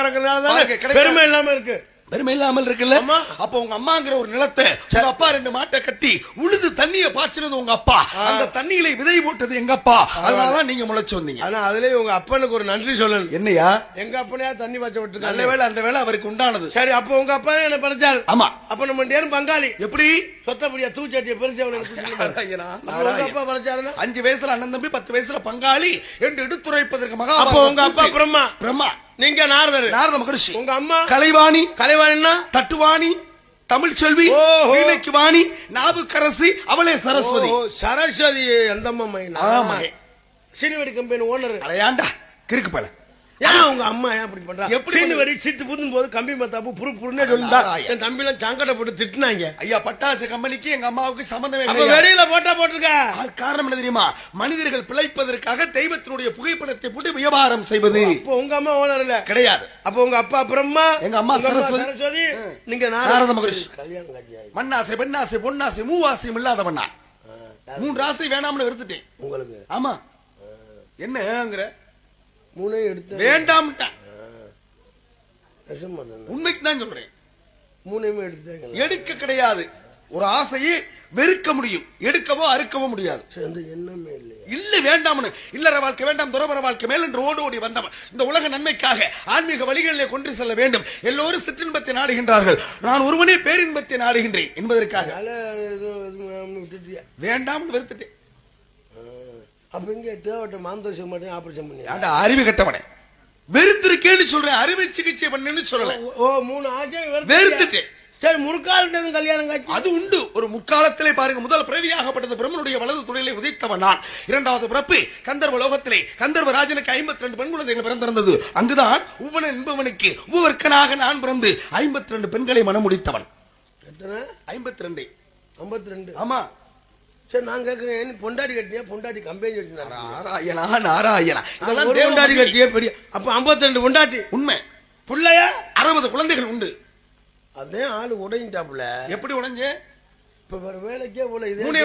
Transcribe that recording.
கிடக்கிறதுனால. பெருமை இல்லாம இருக்கு. பெருமை இல்லாமல் இருக்குல்ல. அப்ப உங்க அம்மாங்கிற ஒரு நிலத்தை உங்க அப்பா ரெண்டு மாட்டை கட்டி உழுது தண்ணிய பாய்ச்சினது உங்க அப்பா. அந்த தண்ணியில விதை போட்டது எங்க அப்பா. அதனாலதான் நீங்க முளைச்சு வந்தீங்க. ஆனா அதுலயும் உங்க அப்பனுக்கு ஒரு நன்றி சொல்லணும் என்னையா? எங்க அப்பனையா தண்ணி வச்ச நல்ல விட்டுருக்காங்க வேளை அந்த வேலை அவருக்கு உண்டானது. சரி அப்ப உங்க அப்பா என்ன படிச்சாரு? ஆமா. அப்ப நம்ம நேரம் பங்காளி. எப்படி? சொத்தப்படியா தூச்சாட்டிய நாராயணா. அப்பா படிச்சாருன்னா? அஞ்சு வயசுல அண்ணன் தம்பி பத்து வயசுல பங்காளி என்று எடுத்துரைப்பதற்கு மகா அப்ப உங்க அப்பா பிரம்மா. பிரம்மா. நீங்க நாரதர். நாரத மகரிஷி. உங்க அம்மா? கலைவாணி. கலைவாணின்னா? தட்டுவாணி தமிழ் செல்வி. வீணைக்கு வாணி நாவுக்கரசி அவளே சரஸ்வதி. சரஸ்வதி அந்த அம்மா ஆமா. சீனிவடி கம்பெனி ஓனர். அடையாண்டா கிறுக்கு பல ஏன் உங்க அம்மா ஏன் அப்படி பண்றா? சீனி வெடி சித்து புதும் போது கம்பி மத்தாப்பு புரு புருன்னே சொல்லுதா. என் தம்பி எல்லாம் சங்கடப்பட்டு திட்டினாங்க. ஐயா பட்டாசு கம்பெனிக்கு எங்க அம்மாவுக்கு சம்பந்தமே இல்லையா? வெளியில போட்டா போட்டிருக்க. அது காரணம் என்ன தெரியுமா? மனிதர்கள் பிழைப்பதற்காக தெய்வத்தினுடைய புகைப்படத்தை போட்டு வியாபாரம் செய்வது. அப்ப உங்க அம்மா ஓனர் இல்ல. கிடையாது. அப்ப உங்க அப்பா பிரம்மா எங்க அம்மா சரஸ்வதி. நீங்க நாரத மகரிஷி. மண்ணாசை பெண்ணாசை பொன்னாசை மூவாசையும் இல்லாதவண்ணா ஆ, யாரு? மூன்று ஆசை வேணாம்னு வெறுத்துட்டேன். உங்களுக்கு? ஆமா. என்னங்கிற? மூணையும் எடுத்து வேண்டாம்ட்டான். உண்மைக்கு தான் சொல்றேன். மூணையுமே எடுத்தாங்க எடுக்க கிடையாது. ஒரு ஆசையை வெறுக்க முடியும். எடுக்கவோ அறுக்கவோ முடியாது. எண்ணமே இல்லையா. இல்ல வேண்டாம்னு. இல்லற வாழ்க்கை வேண்டாம் துறவர வாழ்க்கை மேல் என்று ஓடி ஓடி வந்தவன். இந்த உலக நன்மைக்காக ஆன்மீக வழிகளிலே கொண்டு செல்ல வேண்டும். எல்லோரும் சிற்றின்பத்தை நாடுகின்றார்கள். நான் ஒருவனே பேரின்பத்தை நாடுகின்றேன் என்பதற்காக. வேண்டாம்னு வெறுத்துட்டேன். அப்ப இங்க தேவட்ட மாந்தோஷம் மட்டும் ஆபரேஷன் பண்ணி ஏன்டா அறிவு கட்டவனே. வெறுத்திருக்கேன்னு சொல்றேன் அறுவை சிகிச்சை பண்ணுன்னு சொல்லல. ஓ மூணு ஆசை வெறுத்துட்டேன் சரி முற்காலத்து கல்யாணம் காட்சி. அது உண்டு. ஒரு முற்காலத்திலே பாருங்க முதல் பிறவியாகப்பட்டது பிரம்மனுடைய வலது துறையிலே உதைத்தவன் நான். இரண்டாவது பிறப்பு கந்தர்வ லோகத்திலே கந்தர்வ ராஜனுக்கு ஐம்பத்தி ரெண்டு பெண் குழந்தைகள் பிறந்திருந்தது. அங்குதான் உவன் என்பவனுக்கு உவர்க்கனாக நான் பிறந்து ஐம்பத்தி ரெண்டு பெண்களை மனமுடித்தவன் எத்தனை? ஐம்பத்தி ரெண்டு ஐம்பத்தி ரெண்டு ஆமா. சரி நான் கேட்கிறேன் பொண்டாடி கட்டினியா? பொண்டாட்டி கம்பெனி கட்டினா நாராயணா நாராயணா. இதெல்லாம் கட்டியே பெரிய அப்ப ஐம்பத்தி ரெண்டு பொண்டாட்டி. உண்மை. புள்ளையா? அறுபது குழந்தைகள் உண்டு. அதே ஆளு உடைஞ்சிட்டாப்புல. எப்படி உடைஞ்சு? இப்ப வேற வேலைக்கே போல. இதே